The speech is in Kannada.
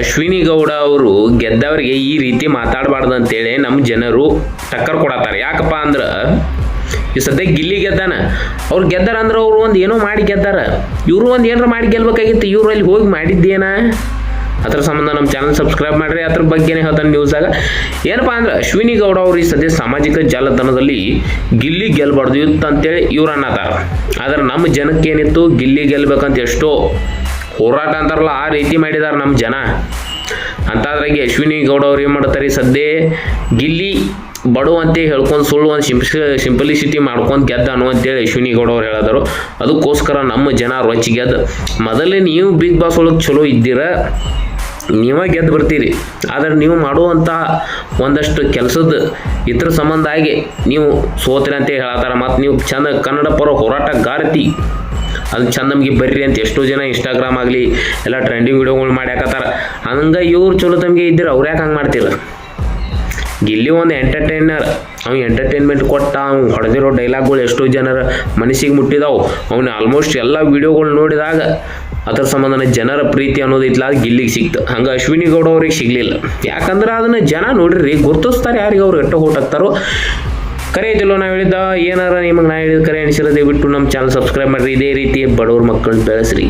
ಅಶ್ವಿನಿ ಗೌಡ ಅವರು ಗೆದ್ದವರಿಗೆ ಈ ರೀತಿ ಮಾತಾಡಬಾರ್ದು ಅಂತೇಳಿ ನಮ್ಮ ಜನರು ಟಕ್ಕರ್ ಕೊಡತ್ತಾರೆ. ಯಾಕಪ್ಪ ಅಂದ್ರೆ ಈ ಸದ್ಯ ಗಿಲ್ಲಿ ಗೆದ್ದಾನ. ಅವ್ರು ಗೆದ್ದಾರ ಅಂದ್ರೆ ಅವ್ರು ಒಂದು ಏನೋ ಮಾಡಿ ಗೆದ್ದಾರ. ಇವರು ಒಂದು ಏನಾರ ಮಾಡಿ ಗೆಲ್ಬೇಕಾಗಿತ್ತು. ಇವ್ರು ಅಲ್ಲಿ ಹೋಗಿ ಮಾಡಿದ್ದೇನ? ಅದ್ರ ಸಂಬಂಧ ನಮ್ಮ ಚಾನಲ್ ಸಬ್ಸ್ಕ್ರೈಬ್ ಮಾಡ್ರಿ. ಅದ್ರ ಬಗ್ಗೆನೇ ಹೇಳ್ತಾನೆ ನ್ಯೂಸಾಗ ಏನಪ್ಪಾ ಅಂದ್ರೆ ಅಶ್ವಿನಿ ಗೌಡ ಅವರು ಈ ಸದ್ಯ ಸಾಮಾಜಿಕ ಜಾಲತಾಣದಲ್ಲಿ ಗಿಲ್ಲಿ ಗೆಲ್ಬಾರ್ದು ಇತ್ತು ಅಂತೇಳಿ ಇವ್ರು ಅನ್ನತಾರ. ಆದ್ರೆ ನಮ್ಮ ಜನಕ್ಕೆ ಏನಿತ್ತು ಗಿಲ್ಲಿ ಗೆಲ್ಬೇಕಂತ ಎಷ್ಟೋ ಹೋರಾಟ ಅಂತಾರಲ್ಲ, ಆ ರೀತಿ ಮಾಡಿದಾರೆ ನಮ್ಮ ಜನ. ಅಂತಾದ್ರಾಗೆ ಅಶ್ವಿನಿ ಗೌಡ ಅವ್ರು ಏನು ಮಾಡ್ತಾರೆ ಸದ್ಯ ಗಿಲ್ಲಿ ಬಡು ಅಂತ ಹೇಳ್ಕೊಂಡು ಸುಳ್ಳು ಒಂದು ಸಿಂಪ್ ಸಿಂಪಲಿಸಿಟಿ ಮಾಡ್ಕೊಂಡು ಗೆದ್ದಾನು ಅಂತೇಳಿ ಅಶ್ವಿನಿ ಗೌಡ ಅವ್ರು ಹೇಳಿದರು. ಅದಕ್ಕೋಸ್ಕರ ನಮ್ಮ ಜನ ರೊಚ್ಚಿ ಗೆದ್ದ ಮೊದಲೇ ನೀವು ಬಿಗ್ ಬಾಸ್ ಒಳಗೆ ಚಲೋ ಇದ್ದೀರ, ನೀವೇ ಗೆದ್ದು ಬರ್ತೀರಿ. ಆದರೆ ನೀವು ಮಾಡುವಂಥ ಒಂದಷ್ಟು ಕೆಲಸದ ಇದ್ರ ಸಂಬಂಧ ಆಗಿ ನೀವು ಸೋತ್ರಿ ಅಂತ ಹೇಳತ್ತಾರ ಮತ್ತು ನೀವು ಚಂದ ಕನ್ನಡ ಪರ ಹೋರಾಟಗಾರತಿ ಅದು ಚಂದ ನಮಗೆ ಬರ್ರಿ ಅಂತ ಎಷ್ಟೋ ಜನ ಇನ್ಸ್ಟಾಗ್ರಾಮ್ ಆಗಲಿ, ಎಲ್ಲ ಟ್ರೆಂಡಿಂಗ್ ವಿಡಿಯೋಗಳು ಮಾಡ್ಯಾಕತ್ತಾರ ಹಂಗೆ ಇವ್ರು ಚಲೋ ತಮಗೆ ಇದ್ದಿರ ಅವ್ರು ಯಾಕೆ ಹಂಗೆ ಮಾಡ್ತೀರ ಗಿಲ್ಲಿ ಒಂದು ಎಂಟರ್ಟೈನರ್ ಅವ್ನು ಎಂಟರ್ಟೈನ್ಮೆಂಟ್ ಕೊಟ್ಟ ಅವ್ನು ಹೊಡೆದಿರೋ ಡೈಲಾಗ್ಗಳು ಎಷ್ಟೋ ಜನರ ಮನಸ್ಸಿಗೆ ಮುಟ್ಟಿದಾವು. ಅವನು ಆಲ್ಮೋಸ್ಟ್ ಎಲ್ಲ ವೀಡಿಯೋಗಳು ನೋಡಿದಾಗ ಅದ್ರ ಸಂಬಂಧನ ಜನರ ಪ್ರೀತಿ ಅನ್ನೋದು ಅದು ಗಿಲ್ಲಿಗೆ ಸಿಕ್ತು. ಹಂಗೆ ಅಶ್ವಿನಿ ಗೌಡ ಅವ್ರಿಗೆ ಸಿಗಲಿಲ್ಲ. ಯಾಕಂದ್ರೆ ಅದನ್ನು ಜನ ನೋಡಿರಿ, ಗುರ್ತಿಸ್ತಾರೆ ಯಾರಿಗೆ ಅವ್ರು ಎಟ್ಟ ಹೊಟ್ಟಾಗ್ತಾರೋ ಕರೆ ಐತಿಲ್ಲೋ ನಾವು ಹೇಳಿದ್ದ, ಏನಾರ ನಿಮಗೆ ನಾ ಹೇಳಿದ ಕರೆ ಅನಿಸಿರೋದೇ ಬಿಟ್ಟು ನಮ್ಮ ಚಾನಲ್ ಸಬ್ಸ್ಕ್ರೈಬ್ ಮಾಡಿರಿ. ಇದೇ ರೀತಿ ಬಡವ್ರ ಮಕ್ಕಳನ್ನ ಬೆಳೆಸ್ರಿ.